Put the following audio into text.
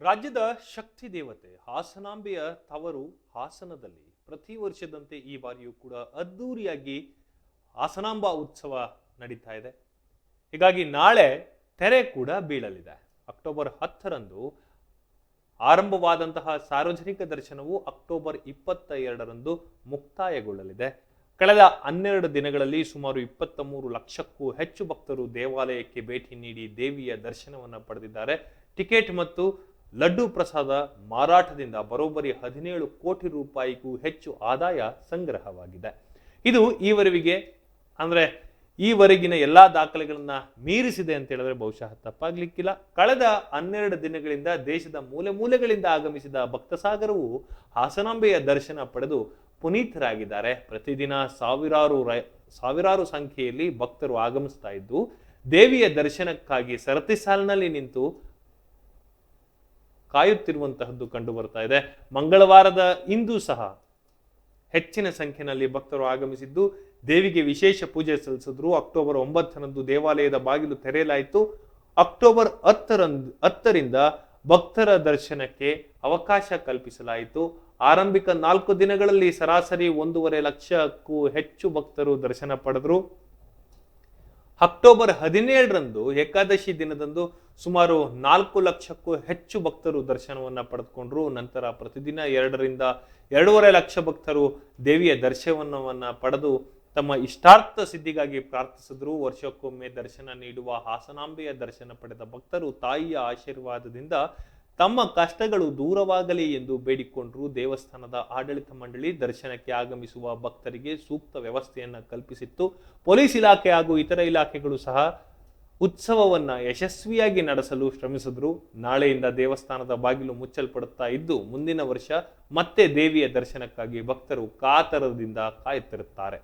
ರಾಜ್ಯದ ಶಕ್ತಿ ದೇವತೆ ಹಾಸನಾಂಬೆಯ ತವರು ಹಾಸನದಲ್ಲಿ ಪ್ರತಿ ವರ್ಷದಂತೆ ಈ ಬಾರಿಯೂ ಕೂಡ ಅದ್ದೂರಿಯಾಗಿ ಹಾಸನಾಂಬ ಉತ್ಸವ ನಡೀತಾ ಇದೆ. ಹೀಗಾಗಿ ನಾಳೆ ತೆರೆ ಕೂಡ ಬೀಳಲಿದೆ. ಅಕ್ಟೋಬರ್ ಹತ್ತರಂದು ಆರಂಭವಾದಂತಹ ಸಾರ್ವಜನಿಕ ದರ್ಶನವು ಅಕ್ಟೋಬರ್ ಇಪ್ಪತ್ತ ಎರಡರಂದು ಮುಕ್ತಾಯಗೊಳ್ಳಲಿದೆ. ಕಳೆದ ಹನ್ನೆರಡು ದಿನಗಳಲ್ಲಿ ಸುಮಾರು ಇಪ್ಪತ್ತ ಮೂರು ಲಕ್ಷಕ್ಕೂ ಹೆಚ್ಚು ಭಕ್ತರು ದೇವಾಲಯಕ್ಕೆ ಭೇಟಿ ನೀಡಿ ದೇವಿಯ ದರ್ಶನವನ್ನು ಪಡೆದಿದ್ದಾರೆ. ಟಿಕೆಟ್ ಮತ್ತು ಲಡ್ಡು ಪ್ರಸಾದ ಮಾರಾಟದಿಂದ ಬರೋಬ್ಬರಿ ಹದಿನೇಳು ಕೋಟಿ ರೂಪಾಯಿಗೂ ಹೆಚ್ಚು ಆದಾಯ ಸಂಗ್ರಹವಾಗಿದೆ. ಇದು ಈವರೆಗೆ ಅಂದರೆ ಈವರೆಗಿನ ಎಲ್ಲ ದಾಖಲೆಗಳನ್ನು ಮೀರಿಸಿದೆ ಅಂತ ಹೇಳಿದ್ರೆ ಬಹುಶಃ ತಪ್ಪಾಗ್ಲಿಕ್ಕಿಲ್ಲ. ಕಳೆದ ಹನ್ನೆರಡು ದಿನಗಳಿಂದ ದೇಶದ ಮೂಲೆ ಮೂಲೆಗಳಿಂದ ಆಗಮಿಸಿದ ಭಕ್ತಸಾಗರವು ಹಾಸನಾಂಬೆಯ ದರ್ಶನ ಪಡೆದು ಪುನೀತರಾಗಿದ್ದಾರೆ. ಪ್ರತಿದಿನ ಸಾವಿರಾರು ರೈ, ಸಾವಿರಾರು ಸಂಖ್ಯೆಯಲ್ಲಿ ಭಕ್ತರು ಆಗಮಿಸ್ತಾ ಇದ್ದು, ದೇವಿಯ ದರ್ಶನಕ್ಕಾಗಿ ಸರತಿ ಸಾಲಿನಲ್ಲಿ ನಿಂತು ಕಾಯುತ್ತಿರುವಂತಹದ್ದು ಕಂಡು ಬರ್ತಾ ಇದೆ. ಮಂಗಳವಾರದ ಇಂದು ಸಹ ಹೆಚ್ಚಿನ ಸಂಖ್ಯೆಯಲ್ಲಿ ಭಕ್ತರು ಆಗಮಿಸಿದ್ದು, ದೇವಿಗೆ ವಿಶೇಷ ಪೂಜೆ ಸಲ್ಲಿಸಿದ್ರು. ಅಕ್ಟೋಬರ್ ಒಂಬತ್ತರಂದು ದೇವಾಲಯದ ಬಾಗಿಲು ತೆರೆಯಲಾಯಿತು. ಅಕ್ಟೋಬರ್ ಹತ್ತರಂದು, ಹತ್ತರಿಂದ ಭಕ್ತರ ದರ್ಶನಕ್ಕೆ ಅವಕಾಶ ಕಲ್ಪಿಸಲಾಯಿತು. ಆರಂಭಿಕ ನಾಲ್ಕು ದಿನಗಳಲ್ಲಿ ಸರಾಸರಿ ಒಂದೂವರೆ ಲಕ್ಷಕ್ಕೂ ಹೆಚ್ಚು ಭಕ್ತರು ದರ್ಶನ ಪಡೆದರು. ಅಕ್ಟೋಬರ್ ಹದಿನೇಳರಂದು ಏಕಾದಶಿ ದಿನದಂದು ಸುಮಾರು ನಾಲ್ಕು ಲಕ್ಷಕ್ಕೂ ಹೆಚ್ಚು ಭಕ್ತರು ದರ್ಶನವನ್ನು ಪಡೆದುಕೊಂಡ್ರು. ನಂತರ ಪ್ರತಿದಿನ ಎರಡರಿಂದ ಎರಡೂವರೆ ಲಕ್ಷ ಭಕ್ತರು ದೇವಿಯ ದರ್ಶನವನ್ನು ಪಡೆದು ತಮ್ಮ ಇಷ್ಟಾರ್ಥ ಸಿದ್ಧಿಗಾಗಿ ಪ್ರಾರ್ಥಿಸಿದ್ರು. ವರ್ಷಕ್ಕೊಮ್ಮೆ ದರ್ಶನ ನೀಡುವ ಹಾಸನಾಂಬೆಯ ದರ್ಶನ ಪಡೆದ ಭಕ್ತರು ತಾಯಿಯ ಆಶೀರ್ವಾದದಿಂದ ತಮ್ಮ ಕಷ್ಟಗಳು ದೂರವಾಗಲಿ ಎಂದು ಬೇಡಿಕೊಂಡರು ದೇವಸ್ಥಾನದ ಆಡಳಿತ ಮಂಡಳಿ ದರ್ಶನಕ್ಕೆ ಆಗಮಿಸುವ ಭಕ್ತರಿಗೆ ಸೂಕ್ತ ವ್ಯವಸ್ಥೆಯನ್ನು ಕಲ್ಪಿಸಿತ್ತು. ಪೊಲೀಸ್ ಇಲಾಖೆ ಹಾಗೂ ಇತರ ಇಲಾಖೆಗಳು ಸಹ ಉತ್ಸವವನ್ನು ಯಶಸ್ವಿಯಾಗಿ ನಡೆಸಲು ಶ್ರಮಿಸಿದ್ರು. ನಾಳೆಯಿಂದ ದೇವಸ್ಥಾನದ ಬಾಗಿಲು ಮುಚ್ಚಲ್ಪಡುತ್ತಾ ಇದ್ದು, ಮುಂದಿನ ವರ್ಷ ಮತ್ತೆ ದೇವಿಯ ದರ್ಶನಕ್ಕಾಗಿ ಭಕ್ತರು ಕಾತರದಿಂದ ಕಾಯುತ್ತಿರುತ್ತಾರೆ.